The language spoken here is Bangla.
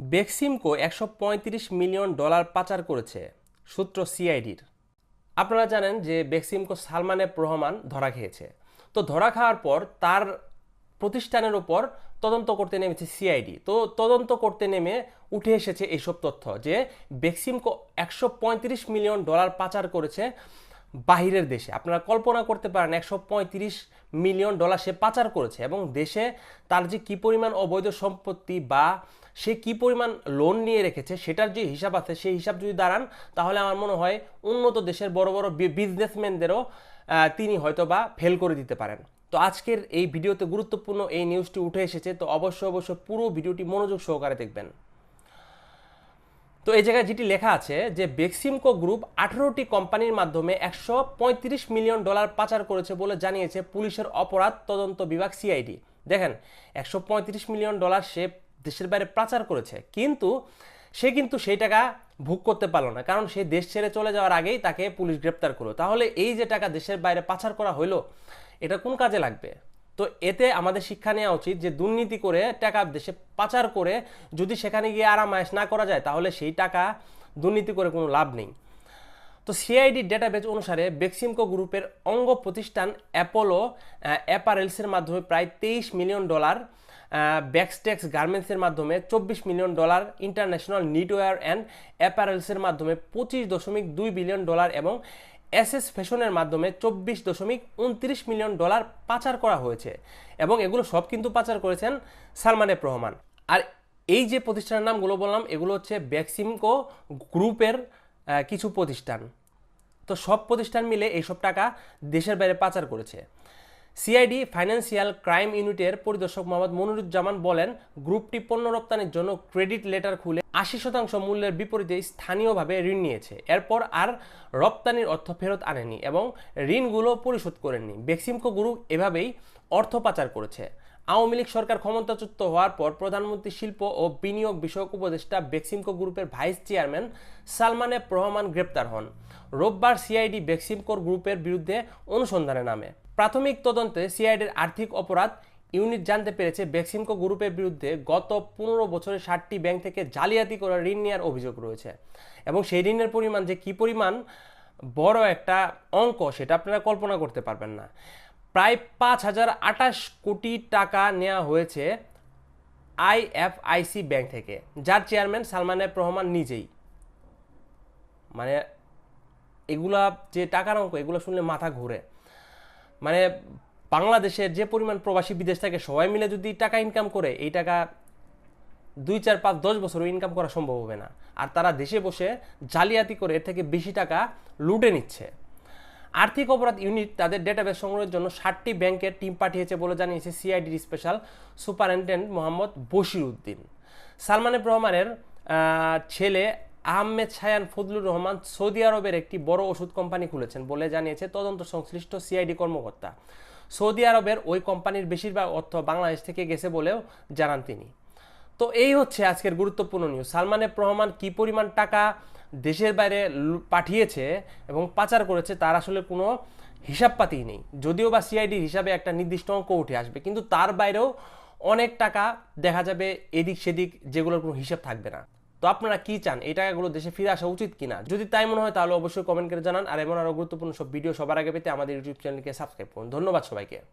বেক্সিমকো একশো পঁয়ত্রিশ মিলিয়ন ডলার পাচার করেছে, সূত্র সিআইডির। আপনারা জানেন যে বেক্সিমকো সালমানের রহমান ধরা খেয়েছে। তো ধরা খাওয়ার পর তার প্রতিষ্ঠানের ওপর তদন্ত করতে নেমেছে সিআইডি। তো তদন্ত করতে নেমে উঠে এসেছে এইসব তথ্য যে বেক্সিমকো একশো পঁয়ত্রিশ মিলিয়ন ডলার পাচার করেছে বাহিরের দেশে। আপনারা কল্পনা করতে পারেন একশো পঁয়ত্রিশ মিলিয়ন ডলার সে পাচার করেছে এবং দেশে তার যে কি পরিমাণ অবৈধ সম্পত্তি বা সে কি পরিমাণ লোন নিয়ে রেখেছে সেটার যে হিসাব আছে, সেই হিসাব যদি দাঁড়ান, তাহলে আমার মনে হয় উন্নত দেশের বড় বড় বিজনেসম্যানদেরও তিনি হয়তো বা ফেল করে দিতে পারেন। তো আজকের এই ভিডিওতে গুরুত্বপূর্ণ এই নিউজটি উঠে এসেছে, তো অবশ্যই অবশ্যই পুরো ভিডিওটি মনোযোগ সহকারে দেখবেন। তো এই জায়গায় যেটি লেখা আছে যে বেক্সিমকো গ্রুপ আঠারোটি কোম্পানির মাধ্যমে একশো পঁয়ত্রিশ মিলিয়ন ডলার পাচার করেছে বলে জানিয়েছে পুলিশের অপরাধ তদন্ত বিভাগ সিআইডি। দেখেন, একশো পঁয়ত্রিশ মিলিয়ন ডলার সে দেশের বাইরে পাচার করেছে, কিন্তু সে কিন্তু সেই টাকা ভোগ করতে পারল না, কারণ সে দেশ ছেড়ে চলে যাওয়ার আগেই তাকে পুলিশ গ্রেপ্তার করল। তাহলে এই যে টাকা দেশের বাইরে পাচার করা হইল, এটা কোন কাজে লাগবে? তো এতে আমাদের শিক্ষা নেওয়া উচিত যে দুর্নীতি করে টাকা দেশে পাচার করে যদি সেখানে গিয়ে আরাম আয়েস না করা যায়, তাহলে সেই টাকা দুর্নীতি করে কোনো লাভ নেই। তো সিআইডি ডেটাবেজ অনুসারে বেক্সিমকো গ্রুপের অঙ্গ প্রতিষ্ঠান অ্যাপোলো অ্যাপারেলসের মাধ্যমে প্রায় তেইশ মিলিয়ন ডলার ব্যাকস্টেক্স গার্মেন্টসের মাধ্যমে চব্বিশ million dollar international knitwear and অ্যাপারেলসের মাধ্যমে পঁচিশ দশমিক দুই বিলিয়ন ডলার এবং এসএস ফ্যাশনের মাধ্যমে চব্বিশ দশমিক উনত্রিশ মিলিয়ন ডলার পাচার করা হয়েছে এবং এগুলো সব কিন্তু পাচার করেছেন সালমান এফ রহমান আর এই যে প্রতিষ্ঠানের নামগুলো বললাম, এগুলো হচ্ছে ব্যাক্সিমকো গ্রুপের কিছু প্রতিষ্ঠান। তো সব প্রতিষ্ঠান মিলে এইসব টাকা দেশের বাইরে পাচার করেছে। সিআইডি ফাইন্যান্সিয়াল ক্রাইম ইউনিটের পরিদর্শক মোহাম্মদ মনিরুজ্জামান বলেন গ্রুপটি পণ্য রপ্তানির জন্য ক্রেডিট লেটার খুলে আশি শতাংশ মূল্যের বিপরীতে স্থানীয়ভাবে ঋণ নিয়েছে। এরপর আর রপ্তানির অর্থ ফেরত আনেনি এবং ঋণগুলো পরিশোধ করেননি। বেক্সিমকো গ্রুপ এভাবেই অর্থ পাচার করেছে। আওয়ামী লীগ সরকার ক্ষমতাচ্যুত হওয়ার পর প্রধানমন্ত্রী শিল্প ও বিনিয়োগ বিষয়ক উপদেষ্টা বেক্সিমকো গ্রুপের ভাইস চেয়ারম্যান সালমান রহমান গ্রেপ্তার হন। রোববার সিআইডি বেক্সিমকোর গ্রুপের বিরুদ্ধে অনুসন্ধানে নামে। প্রাথমিক তদন্তে সিআইডির আর্থিক অপরাধ ইউনিট জানতে পেরেছে বেক্সিমকো গ্রুপের বিরুদ্ধে গত পনেরো বছরে ষাটটি ব্যাংক থেকে জালিয়াতি করা ঋণ নেওয়ার অভিযোগ রয়েছে। এবং সেই ঋণের পরিমাণ যে কী পরিমাণ, বড় একটা অঙ্ক, সেটা আপনারা কল্পনা করতে পারবেন না। প্রায় পাঁচ হাজার আটাশ কোটি টাকা নেওয়া হয়েছে আইএফআইসি ব্যাংক থেকে। যার চেয়ারম্যান সালমান এফ রহমান নিজেই। মানে এগুলা যে টাকার অঙ্ক, এগুলো শুনলে মাথা ঘুরে। মানে বাংলাদেশের যে পরিমাণ প্রবাসী বিদেশ থেকে, সবাই মিলে যদি টাকা ইনকাম করে, এই টাকা দুই, চার, পাঁচ, দশ বছরও ইনকাম করা সম্ভব হবে না। আর তারা দেশে বসে জালিয়াতি করে এর থেকে বেশি টাকা লুটে নিচ্ছে। আর্থিক অপরাধ ইউনিট তাদের ডেটাবেস সংগ্রহের জন্য ষাটটি ব্যাংকের টিম পাঠিয়েছে বলে জানিয়েছে সিআইডির স্পেশাল সুপারিনটেন্ডেন্ট মোহাম্মদ বশির উদ্দিন। সালমান রহমানের ছেলে আহমেদ ছায়ান ফজলুর রহমান সৌদি আরবের একটি বড় ওষুধ কোম্পানি খুলেছেন বলে জানিয়েছে তদন্ত সংশ্লিষ্ট সিআইডি কর্মকর্তা। সৌদি আরবের ওই কোম্পানির বেশিরভাগ অর্থ বাংলাদেশ থেকে গেছে বলেও জানান তিনি। তো এই হচ্ছে আজকের গুরুত্বপূর্ণ নিউজ সালমান এফ রহমান কী পরিমাণ টাকা দেশের বাইরে পাঠিয়েছে এবং পাচার করেছে তার আসলে কোনো হিসাবপাতি নেই। যদিও বা সিআইডির হিসাবে একটা নির্দিষ্ট অঙ্ক উঠে আসবে, কিন্তু তার বাইরেও অনেক টাকা দেখা যাবে এদিক সেদিক যেগুলোর কোনো হিসাব থাকবে না। তো আপনারা কি চান? এই টাকাগুলো দেশে ফিরে আসা উচিত কিনা? যদি তাই মনে হয়, তাহলে অবশ্যই কমেন্ট করে জানান। আর এমন আরও গুরুত্বপূর্ণ সব ভিডিও সবার আগে পেতে আমাদের ইউটিউব চ্যানেলকে সাবস্ক্রাইব করুন। ধন্যবাদ সবাইকে।